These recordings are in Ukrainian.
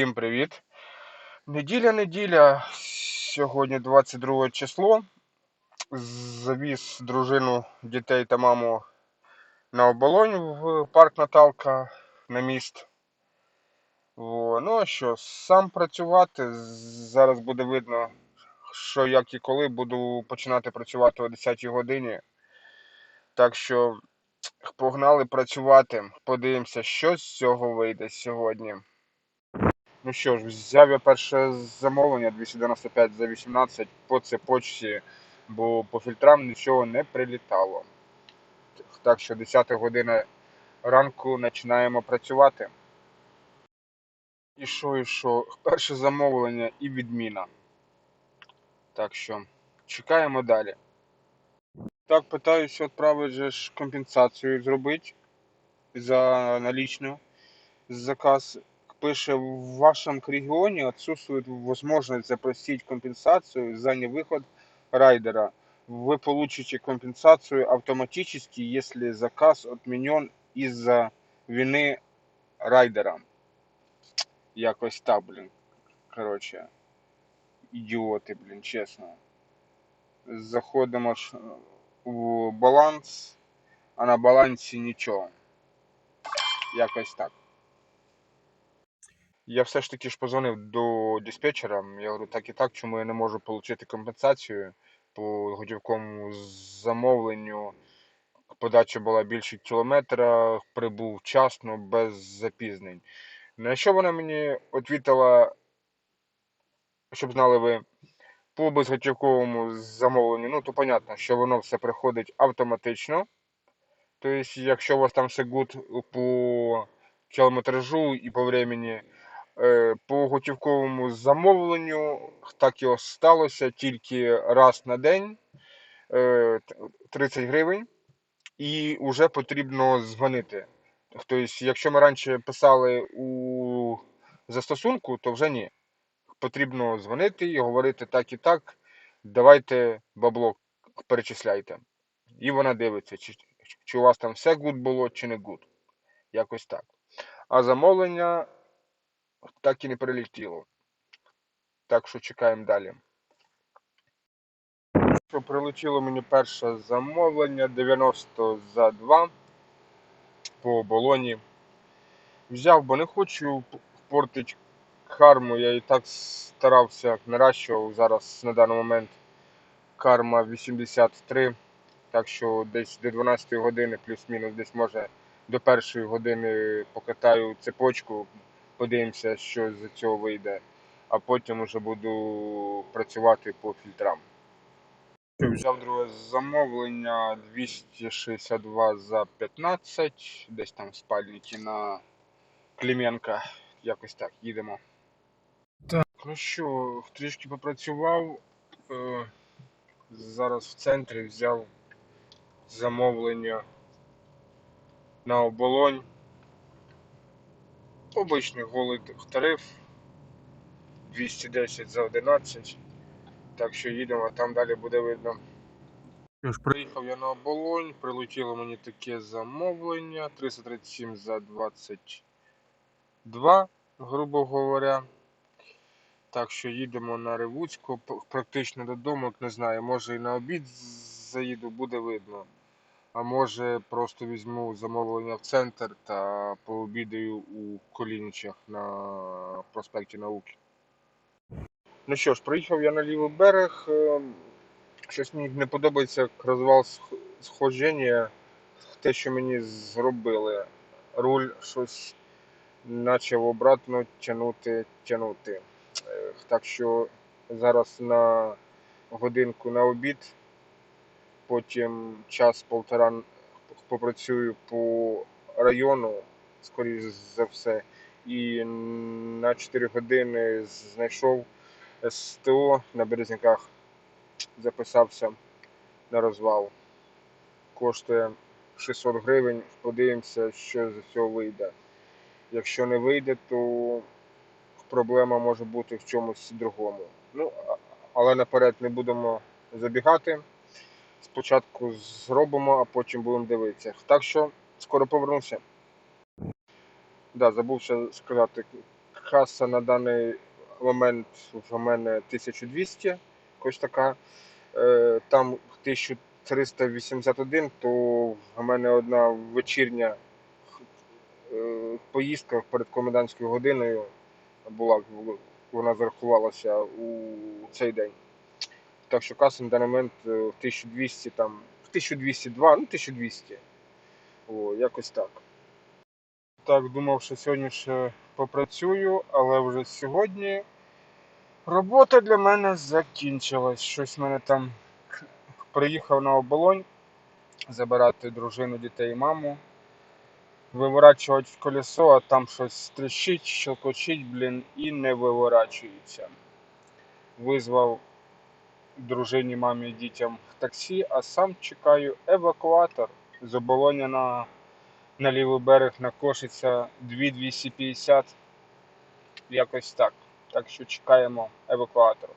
Всім привіт! Неділя, неділя. Сьогодні 22 число. Завіз дружину, дітей та маму на оболонь в парк Наталка на міст. О, ну а що, сам працювати. Зараз буде видно, що як і коли буду починати працювати о 10 годині. Так що погнали працювати. Подивимося, що з цього вийде сьогодні. Ну що ж, взяв я перше замовлення 295 за 18 по цепочці, бо по фільтрам нічого не прилітало. Так що 10 година ранку починаємо працювати. І що, і що? Перше замовлення і відміна. Так що чекаємо далі. Так, питаюся відправити же ж компенсацію зробити за налічну заказ. Пише, в вашем регионе отсутствует возможность запросить компенсацию за невыход райдера. Вы получите компенсацию автоматически, если заказ отменен из-за вины райдера. Якось так, блін. Коротше. Ідіоти, блін, чесно. Заходимо ж в баланс, а на балансі нічого. Якось так. Я все ж таки ж позвонив до диспетчера. Я говорю, так і так, чому я не можу отримати компенсацію по готівковому замовленню. Подача була більше кілометра, прибув вчасно, без запізнень. На що вона мені відповіла, щоб знали ви, по безготівковому замовленню, ну, то понятно, що воно все приходить автоматично. Тобто, якщо у вас там все гуд по кілометражу і по времени, по готівковому замовленню так і сталося тільки раз на день 30 е, гривень, і вже потрібно дзвонити. Тобто, якщо ми раніше писали у застосунку, то вже ні. Потрібно дзвонити і говорити так і так. Давайте бабло перечисляйте. І вона дивиться, чи, чи у вас там все гуд було, чи не гуд. Якось так. А замовлення так і не прилетіло. Так що чекаємо далі. Що Прилетіло мені перше замовлення 90 за 2 по оболоні. Взяв, бо не хочу портити карму. Я і так старався наращував зараз на даний момент карма 83. Так що десь до 12 години, плюс-мінус, десь може до першої години покатаю цепочку подивимося, що з цього вийде, а потім вже буду працювати по фільтрам. Взяв друге замовлення 262 за 15, десь там спальники на Клименка. Якось так, їдемо. Так, ну що, трішки попрацював. Е, зараз в центрі взяв замовлення на оболонь. Обичний голий тариф 210 за 11. Так що їдемо, там далі буде видно. Що ж, Приїхав я на оболонь, прилетіло мені таке замовлення. 337 за 22, грубо говоря. Так що їдемо на Ревуцьку, практично додому, не знаю, може і на обід заїду, буде видно. А може просто візьму замовлення в центр та пообідаю у Коліничах на проспекті Науки. Ну що ж, приїхав я на лівий берег. Е, щось мені не подобається як розвал сходження, те, що мені зробили. Руль щось почав обратно тягнути, тягнути. Е, так що зараз на годинку на обід потім час-полтора попрацюю по району, скоріш за все, і на 4 години знайшов СТО на Березняках, записався на розвал. Коштує 600 гривень, подивимося, що з цього вийде. Якщо не вийде, то проблема може бути в чомусь другому. Ну, але наперед не будемо забігати. Спочатку зробимо, а потім будемо дивитися. Так що скоро повернуся. Да, забув ще сказати, Каса на даний момент в мене 1200, якось така. Е, Там 1381, то в мене одна вечірня е, поїздка перед комендантською годиною була, вона зарахувалася у цей день. Так що каса на даний момент е, в 1200, там, в 1202, ну 1200. О, якось так. Так, думав, що сьогодні ще попрацюю, але вже сьогодні робота для мене закінчилась. Щось в мене там приїхав на оболонь забирати дружину, дітей і маму. Виворачувати в колесо, а там щось тріщить, щелкочить, блін, і не виворачується. Визвав дружині, мамі дітям таксі, а сам чекаю евакуатор з оболоня на, на лівий берег на Кошиця 2250. Якось так. Так що чекаємо евакуатор.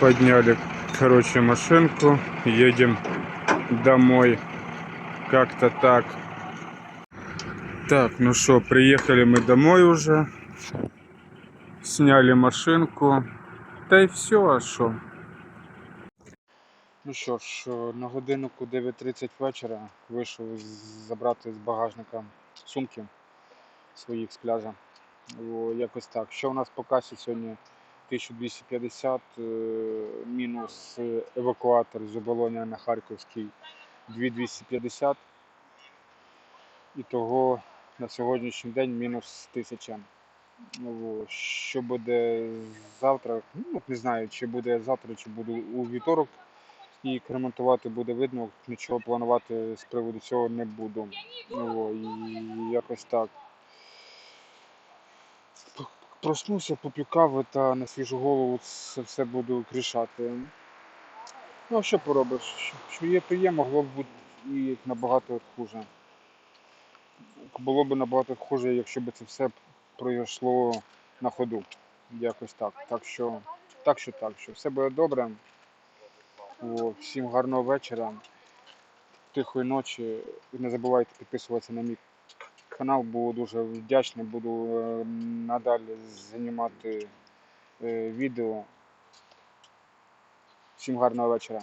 Подняли, короче, машинку, едем домой. Как-то так. Так, ну что, приехали мы домой уже. Сняли машинку. Та й все, а що? Ну що ж, на годиннику 9.30 вечора вийшов забрати з багажника сумки своїх з пляжа. О, якось так. Що у нас по касі сьогодні 1250, е, мінус е, евакуатор з оболоня на Харківський 2250. І того на сьогоднішній день мінус 1000. Що буде завтра? Ну, не знаю, чи буде завтра, чи буде у вівторок. І ремонтувати буде видно, нічого планувати з приводу цього не буду. О, і якось так. П- Проснуся, поп'ю кави та на свіжу голову це все буду крішати. Ну, а що поробиш? Що є, то є, могло б бути і набагато хуже. Було б набагато хуже, якщо б це все пройшло на ходу. Якось так. Так що, так що так, що все буде добре. О, всім гарного вечора, тихої ночі. Не забувайте підписуватися на мій канал, буду дуже вдячний, буду е, надалі знімати е, відео. Всім гарного вечора.